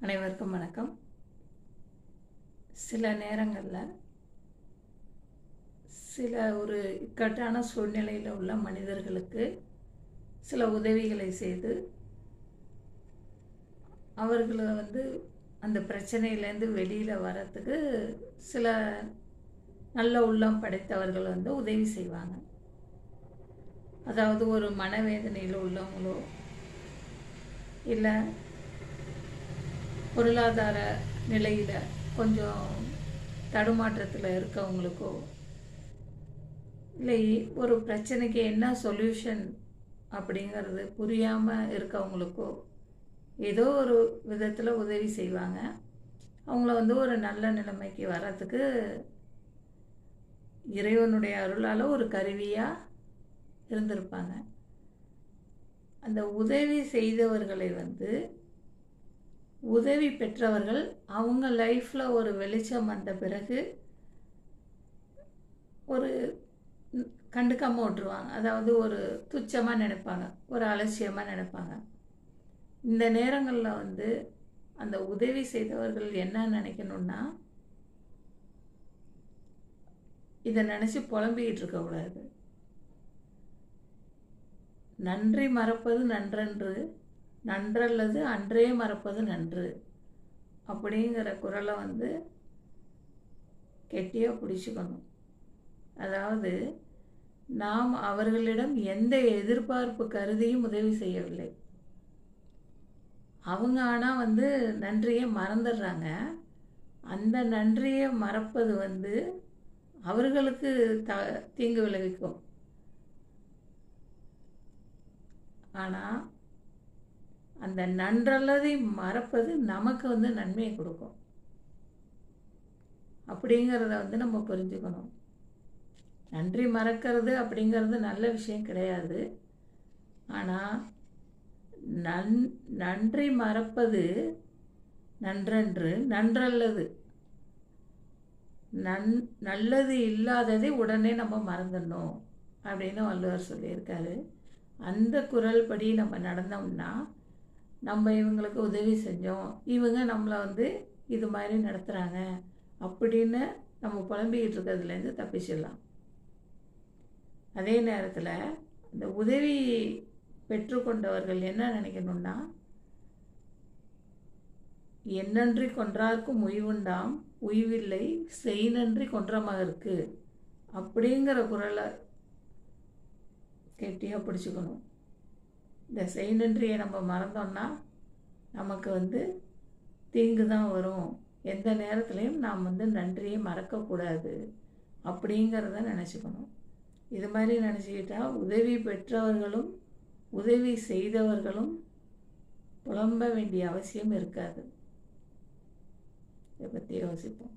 அனைவருக்கும் வணக்கம். சில நேரங்களில் சில ஒரு இக்கட்டான சூழ்நிலையில் உள்ள மனிதர்களுக்கு சில உதவிகளை செய்து அவர்களை வந்து அந்த பிரச்சனையிலேருந்து வெளியில் வரத்துக்கு சில நல்ல உள்ளம் படைத்தவர்கள் வந்து உதவி செய்வாங்க. அதாவது ஒரு மனவேதனையில் உள்ளவங்களோ இல்லை பொருளாதார நிலையில் கொஞ்சம் தடுமாற்றத்தில் இருக்கவங்களுக்கோ இல்லை ஒரு பிரச்சனைக்கு என்ன சொல்யூஷன் அப்படிங்கிறது புரியாமல் இருக்கவங்களுக்கோ ஏதோ ஒரு விதத்தில் உதவி செய்வாங்க. அவங்கள வந்து ஒரு நல்ல நிலைமைக்கு வர்றதுக்கு இறைவனுடைய அருளால் ஒரு கருவியாக இருந்திருப்பாங்க. அந்த உதவி செய்தவர்களை வந்து உதவி பெற்றவர்கள் அவங்க லைஃப்பில் ஒரு வெளிச்சம் வந்த பிறகு ஒரு கண்டுக்காமல் விட்டுருவாங்க. அதாவது ஒரு துச்சமாக நினைப்பாங்க ஒரு அலட்சியமாக நினைப்பாங்க. இந்த நேரங்களில் வந்து அந்த உதவி செய்தவர்கள் என்ன நினைக்கணும்னா இதை நினச்சி புலம்பிக்கிட்டு இருக்கக்கூடாது நன்றி மறப்பது நன்றன்று நன்றல்லது அன்றே மறப்பது நன்று. அப்படிங்கிற குரலை வந்து கெட்டியாக பிடிச்சிக்கணும். அதாவது நாம் அவர்களிடம் எந்த எதிர்பார்ப்பு கருதியும் உதவி செய்யவில்லை. அவங்க ஆனால் வந்து நன்றியை மறந்துடுறாங்க. அந்த நன்றியை மறப்பது வந்து அவர்களுக்கு த தீங்கு விளைவிக்கும். ஆனால் அந்த நன்றல்லதை மறப்பது நமக்கு வந்து நன்மையை கொடுக்கும். அப்படிங்கிறத வந்து நம்ம புரிஞ்சுக்கணும். நன்றி மறக்கிறது அப்படிங்கிறது நல்ல விஷயம் கிடையாது. ஆனால் நன் நன்றி மறப்பது நன்றன்று நன்றல்லது. நன் நல்லது இல்லாததை உடனே நம்ம மறந்துடணும் அப்படின்னு வள்ளுவர் சொல்லியிருக்காரு. அந்த குரல் படி நம்ம நடந்தோம்னா நம்ம இவங்களுக்கு உதவி செஞ்சோம். இவங்க நம்மளை வந்து இது மாதிரி நடத்துகிறாங்க அப்படின்னு நம்ம புலம்பிக்கிட்டு இருக்கிறதுலேருந்து தப்பிச்சிடலாம். அதே நேரத்தில் இந்த உதவி பெற்றுக்கொண்டவர்கள் என்ன நினைக்கணும்னா என்னன்றி கொன்றார்க்கும் உய்வுண்டாம் உய்வில்லை செய் நன்றி கொன்றமாக இருக்குது அப்படிங்கிற குரலை கெட்டியாக பிடிச்சிக்கணும். இந்த செய் நன்றியை நம்ம மறந்தோம்னா நமக்கு வந்து தீங்கு தான் வரும். எந்த நேரத்துலையும் நாம் வந்து நன்றியை மறக்கக்கூடாது அப்படிங்கிறத நினச்சிக்கணும். இது மாதிரி நினச்சிக்கிட்டா உதவி பெற்றவர்களும் உதவி செய்தவர்களும் புலம்ப வேண்டிய அவசியம் இருக்காது. இதை பற்றி யோசிப்போம்.